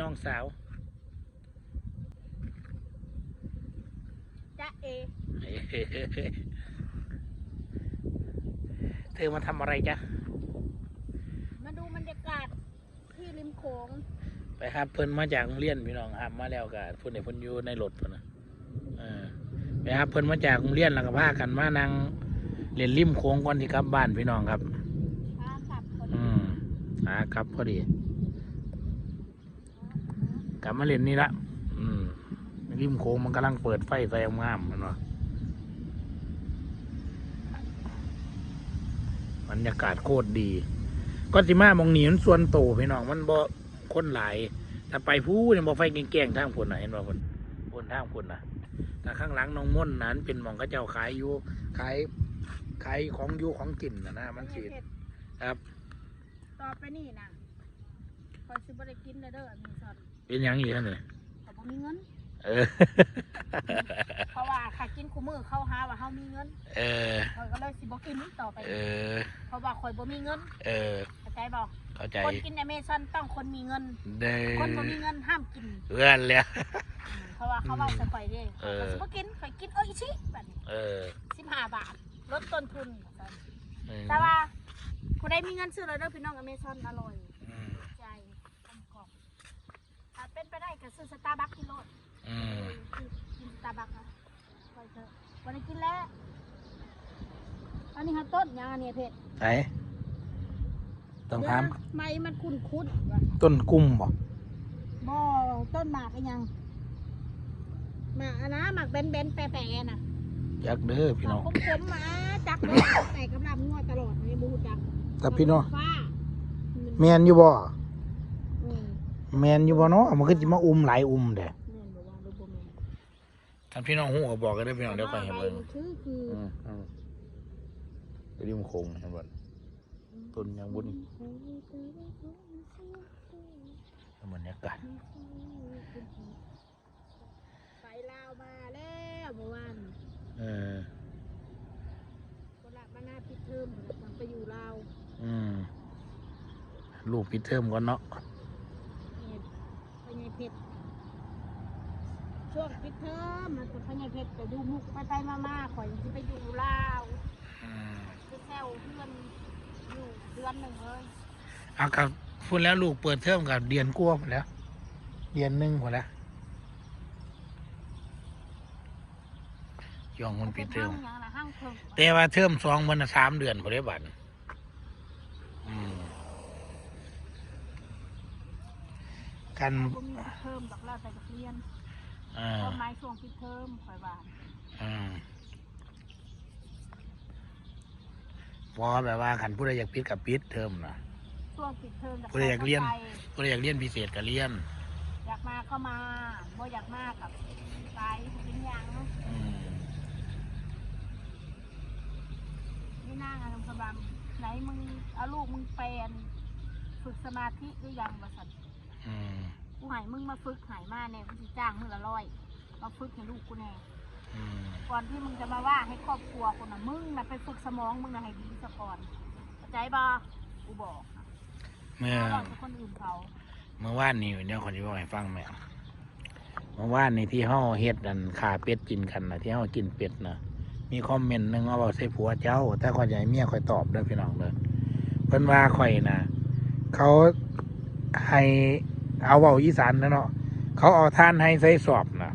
น้องสาวจ๊ะเอ เธอมาทำอะไรจ๊ะ มาดูบรรยากาศที่ริมโขงไปครับเพิ่นมาจากโรงเรียนพี่น้องครับมาแล้วก็เพิ่นเดี๋ยวเพิ่นอยู่ในรถเพิ่นนะเออไปครับเพิ่นมาจากโรงเรียนแล้วก็พากันมานั่งเรียนริมโค้งก่อนที่กลับบ้านพี่น้องครับพากลับคนอืมหากลับพอดี กลับมาเรียนนี่ละอืมริมโค้งมันกำลังเปิดไฟไฟงามมันวะบรรยากาศโคตรดี ก็สิมามองหนีมันส่วนโตพี่น้องมันบ่คนหลายถ้าไปผู้เนี่ยบ่ไฟแกล้งๆทางผลน่ะเห็นบ่ผลผลทางผลน่ะแต่ข้างหลังน้องม่อนนั้น เป็นมองเขาเจ้าขายอยู่ขายขายของอยู่ของกินนะนะมันสิครับ ต่อไปนี่นะคอยซื้อบริกินเลยเด้อมีสด เป็นหยังอีกเนี่ยเขาบ่มีเงิน เออ เพราะว่าข้ากินคู่มือเข้าหาว่าเฮามีเงินเออคอยก็เลยสิบ่กินต่อไป เออ เพราะว่าคอยบ่มีเงินเออ เข้าใจบ่เข้าใจคนกินอเมซอนต้องคนมีเงิน เด้คนบ่มีเงินห้ามกิน เพื่อนเลยเพราะว่าเขาเอาใส่ข่อยเด้เออข้อยสิบ่กินข่อยกินเอ้ยชิแบบนี้เออ15 บาท ลดต้นทุน อืมแต่ว่าผู้ใดมีเงินซื้อเลยเด้อพี่น้องอเมซอนอร่อย อืม ใจกลมกล่อมถ้า เป็นไปได้ก็ซื้อสตาร์บัคกินโลดอืมกินสตาร์บัคนะไปเถอะวันนี้กินแล้ว อันนี้ฮะต้นยังอันนี้เพชรไหนต้องถามเดี๋ยวนะไม้มันคุ้นคุ้นๆว่ะต้นกุ้มบ่บ่ต้นหมากอีหยังหมากอันนะหมากแบนๆแปะๆน่ะยักเด้อพี่น้องคมๆมาจักเลยแต่กำลังงัวตลอดเลยบูจักแต่พี่น้องฟ้าแมนอยู่บ่อืม แมนอยู่บ่เนาะมันก็สิมาอุ้มหลายอุ้มเด้แม่นบ่ว่าหรือบ่แม่นท่านพี่น้องฮู้ก็บอกกันเด้อพี่น้องเดี๋ยวไปให้เบิ่งคือคืออืมอืมไปริมโค้งเห็นบ่ต้นยังบุญบรรยากาศไปลาวมาแล้วเมื่อวานเออคนละมาหน้าปิดเทอมมันไปอยู่ลาวอืมลูกปิดเทอมก่อนเนาะเนี่ยพญาย เพชรช่วงปิดเทอมมันก็พญายเพชรก็ดูมุกไปไปมามาข่อยที่ไปอยู่ลาวอืมไปแซวเพื่อนอยู่เดือนหนึ่งเลยเอากับพูดแล้วลูกเปิดเทอมกับเดือนกลัวาหมดแล้ว เดือนหนึงหมดแล้วย่องมันปิดเทอมห้างหยังล่ะห้างเพิ่มแต่ว่าเทอมสองมันน่ะสามเดือนพอได้บัตรอืม กันบ่มีปิดเทอมดอกแล้วแต่จะเรียนอ่าต้นไม้ช่วงปิดเทอมข่อยว่าอืมพอแบบว่าขันผู้ใดอยากปิดกับปิดเทอมนะ ช่วงปิดเทอมผู้ใดอยากเรียน ไปผู้ใดอยากเรียนพิเศษก็เรียนอยากมาก็มาบ่อยากมากับไปกินหยังอืมนี่นั่งอารมณ์สบายไหนมึงเอาลูกมึงไปอันฝึกสมาธิหรือยังวะสันอืม กูใหายมึงมาฝึกใหายมาเนี่ยกูจะจ้างมึงละร้อย มาฝึกให้ลูกกูแน่อืมก่อนที่มึงจะมาว่าให้ครอบครัวคนน่ะมึงน่ะไปฝึกสมองมึงน่ะให้ดีซะก่อนเข้าใจบ่กูบอกนะเมื่อเพราะว่าเป็นคนอื่นเขาเมื่อวานนี้เดี๋ยวขอจะบอกให้ฟังแม่เมื่อวานนี้ที่เฮาเฮ็ดอันขาเป็ดกินกันนะที่เฮากินเป็ดนะมีคอมเมนต์หนึงเอาบอกใส่ผัวเจ้า แต่ข่อยจะให้เมียข่อยตอบเด้อพี่น้องเด้อเพิ่นว่าข่อยนะเขาให้ เอาเว้าอีสานนะเนาะเขาเอาท่านให้ใส่สอบนะ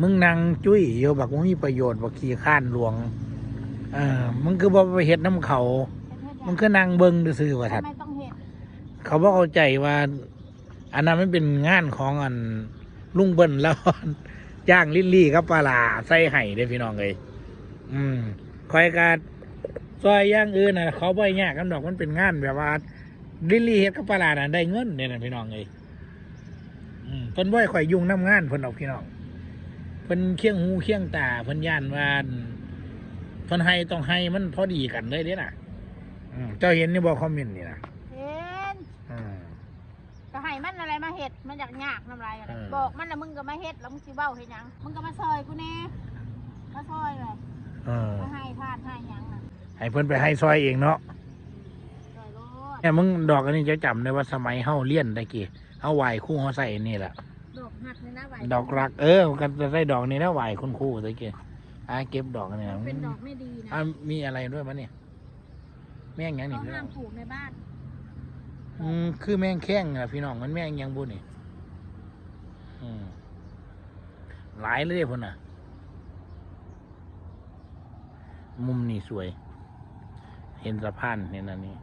มึงนั่งจุ้ยอยู่บักว่ามีประโยชน์บักขี้ข้านหลวง เออมึงคือบ่ไปเฮ็ดน้ำเขา มึงคือนั่งเบิ่งซื่อว่าทัดเขาบอกเข้าใจว่า อันนั้นมันเป็นงานของอันลุงเบิ้ลแล้วจ้างลิลลี่กับปลาลาใส่ไห้เด้พี่น้องเลยอืมคอยการซอยย่างอื่นนะเขาบ่อยยากกันดอกมันเป็นงานแบบว่า ลิลลี่เฮ็ดกับปลาหลาน่ะได้เงินเนี่ยนะพี่น้องเลยอืมเพิ่นบ่อยข่อยยุ่งน้ำงานเพิ่นดอกพี่น้องเพิ่นเคียงหูเคียงตาเพิ่นย่านว่าเพิ่นให้ต้องให้มันพอดีกันเลยเด้น่ะอืมเจ้าเห็นนี่บ่คอมเมนต์นี่นะเห็นอืมก็ให้มันอะไรมาเห็ดมันอยากยากน้ำลายอะไรเออบอกมันแล้วมึงก็มาเห็ดแล้วมึงสิเบ้าเห็ดหยังมึงก็มาซอยกูแน่มาซอยเลยเออมาให้ทาดให้หยังน่ะให้เพิ่นไปให้ซอยเองเนาะซอยโลด เนี่ยมึงดอกอันนี้จะจำได้ว่าสมัยเฮาเรียนตะกี้เเอาไหวคู่เขาใส่นี่แหละดอกหักเลยนะไหวดอกรัก เออกันจะได้ดอกนี้นะไหวคุณครู่ตะกี้อ่าเก็บดอกนี่นะเป็นดอกไม่ดีนะอ่ามีอะไรด้วยมั้ยเนี่ยแม่งหยังนี่เขาพี่น้ห้าอมงปลูกในบ้านอืมคือแม่งแข้งนะพี่น้องมันแม่งหยังบุนี่อืมหลายเลยพุ่นน่ะ มุมนี่สวย เห็นสะพานเห็นอันนี้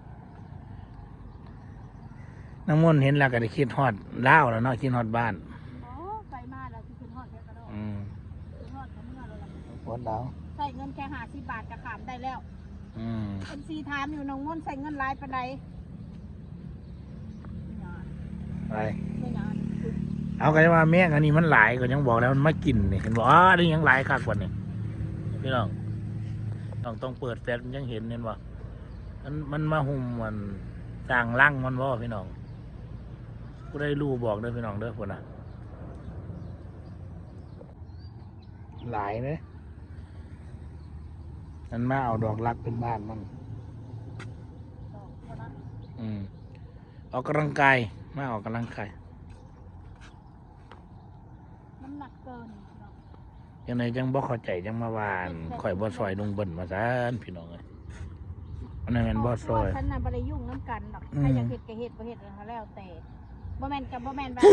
น้ำมนต์เห็นแล้วก็ได้คิดฮอดเล่าวแล้วเนาะคิดฮอดบ้านโอ้ไปมาแล้วที่ขึ้นฮอดแค่กระโดดอืมขึ้นฮอดกับเมื่อเราละฮอดดาวใส่เงินแค่ห้าสิบบาทจะขามได้แล้วอืมเป็นซีถามอยู่น้องม่นใส่เงินหลายปานใดอะไรไม่นานเอากันว่าแม่งอันนี้มันหลายก็ยังบอกแล้วมันมากินนี่เห็นบอกอ๋อนี่ยังหลายคักกว่านี่พี่น้องต้องต้องเปิดแฟลชมันยังเห็นเห็นบ่มันมันมาหุ่มมันสร้างร่างมันบ่พี่น้อง กูได้รู้บอกเด้อพี่น้องเด้อพุ่นน่ะหลายเด้มันมาเอาดอกรักเป็นบ้านมันดอกเท่านั้นอืมออกกำลังกายมาออกกำลังกายน้ำหนักเกินเนาะยังไงจังบ่เข้าใจจังมาวานข่อยบ่ซอยลุงเบิ่นมาซานพี่น้องเอ้ยอันนั้นแม่นบ่ซอยฉันน่ะบ่ได้ยุ่งน้ำกันหรอกอืมใครอยากเฮ็ดก็เฮ็ดบ่เฮ็ดก็แล้วแต่ บ่แม่นกับบ่แม่นว่า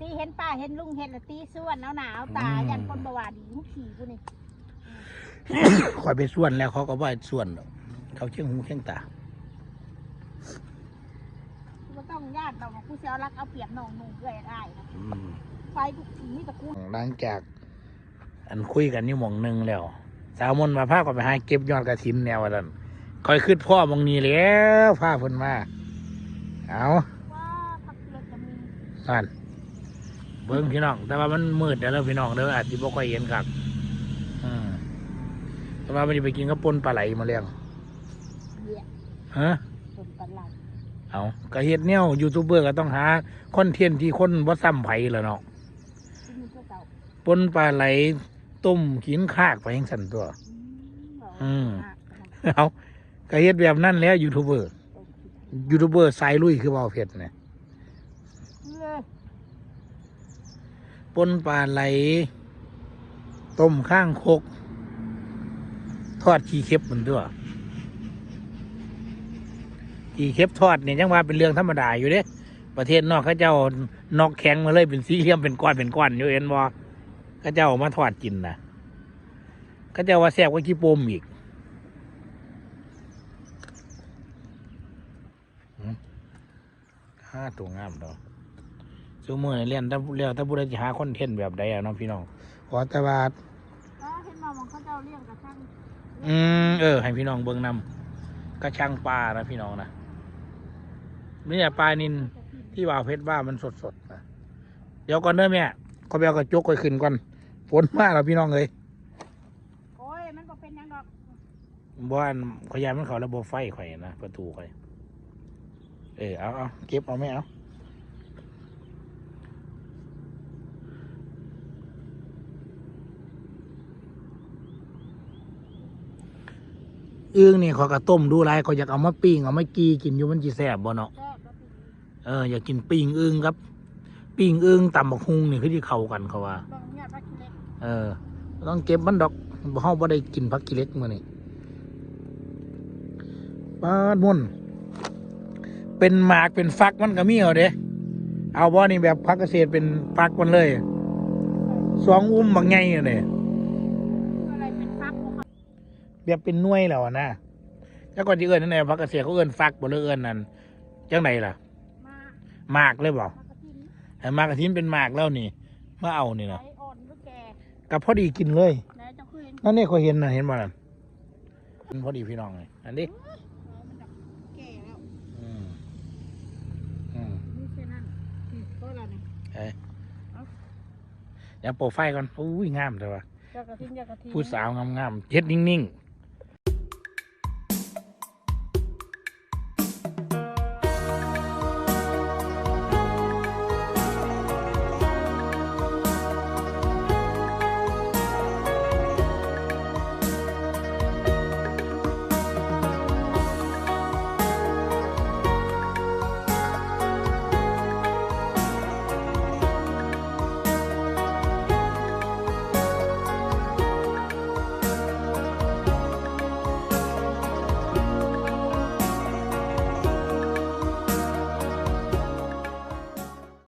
ตีเห็นป้าเห็นลุงเห็นแล้วตีส่วนเอาหนาเอาตายันคนบ่ว่าดีมุกขี่กูนี่ข่อยไปส่วนแล้วเขาก็บ่ให้ส่วนดอกเขาเชียงหูเชียงตา กูบ่ต้องญาติดอกว่ากูสิเอารักเอาเปรียบน้องนุ่งเอื้อยได้นะอืมไฟกูขี่นี่แต่กูหลังจาก อันคุยกันอยู่หม่องหนึงแล้ว สาวมนต์มาพาก็ไปหาเก็บยอดกระถินแนวว่าซั่นข่อยคิดพ่อหมองนี้แล้วพาเพิ่นมาเอา ว่าพักเลือจะมี นั่นเบิ่งพี่น้อง แต่ว่ามันมืดแล้วพี่น้องเด้ออาจสิบ่ค่อยเห็นครับอืมแต่ว่ามันสิไปกินกับปนปลาไหลมาเลี้ยงเบี้ยฮะคนกันหลังเอาก็เฮ็ดแนวยูทูบเบอร์ก็ต้องหาคอนเทนต์ที่คนบ่ซ้ำไผแหล้วเนาะที่มีพวกเก่าปนปลาไหลต้มขินคากไปจังซั่นตัว อืมเอาก็เฮ็ดแบบนั้นแหล้วยูทูบเบอร์ยูทูบเบอร์สายลุยคือเบาเผ็ดเนี่ยเลย ปนปลาไหล ต้มข้างคก ทอดขี้เค็บมันตัวขี้เค็บทอดเนี่ยยังว่าเป็นเรื่องธรรมดาอยู่เด้ประเทศนอกเขาเจ้านอกแข็งมาเลยเป็นสีเหลี่ยมเป็นก้อนเป็นก้อนอยู่เห็นบ่เขาเจ้าเอามาทอดกินนะเขาเจ้าว่าแซ่บกว่าขี้ปมอีกห้าตัวงามดอก ซูมือนี่เรียนถ้าเรียกถ้าผู้ใดจะหาคอนเทนต์แบบใดอะเน้องพี่น้องขอแต่ว่าก็เห็นมามองเขาเจ้าเลี้ยงกระทั่งอืมเออ ให้พี่น้องเบิ่งนำกระชังปลานะพี่น้องนะนี่ปลานินที่ว่าเพชรว่ามันสดๆนะเดี๋ยวก่อนเด้อแม่ขอไปเอากระจกไปขึ้นก่อนฝนมากแล้วพี่น้องเลยโอ้ยมันก็เป็นหยังดอกบ้านขอยายมันเขาระบบไฟข่อยนะประตูข่อย เออเอาเอาเก็บเอาไม่เอา อึ้งนี่เขอยกระต้มดูไรเขาอยากเอามาปิ้งเอามากีกินอยู่มันจีแสบบ่เนาะเอออยากกินปิ้งอึ้งครับ ปิ้งอึ้งตำบักฮุงนี่คือที่เข้ากันเขาว่าบางเนี่ยพักขี้เล็กเออต้องเก็บมันดอกเฮาบ่ได้กินผักกิเล็กมานี่ปาดมุ่นเป็นหมากเป็นฟักมันก็มีเอาเด้เอาบ่นี่แบบพักเกษตรเป็นฟักมันเลยสองอุ้มบางไงอยู่เนี่ย แบบเป็นหน่วยแล้วอะนะแล้วก่อนที่เอิ้นนั่นแหละพักเกษตรเขาเอิ้นฟักบ่เลยเอิ้นนั่นจังไดล่ะมาหมากเลยบ่มากระทินให้หมากกระทินเป็นหมากแล้วนี่มาเอานี่ไหลนะอ่อนหรือแก่ก็พอดีกินเลยไหนเจะคือเห็นนั่นนี่เขาเห็นน่ะเห็นบ่นั่นมันพอดีพี่น้องเลยอันนี้เออมันแบบแก่แล้วอืมอืมนี่แค่นั้นอืมก็อะไรเนี่ยเอ้ยเดี๋ยวโปรไฟล์ก่อนอุ้ยงามแต่ว่าเจ้ากระทิงเจ้ากระทิงผู้สาวงามๆเฮ็ดนิ่งๆ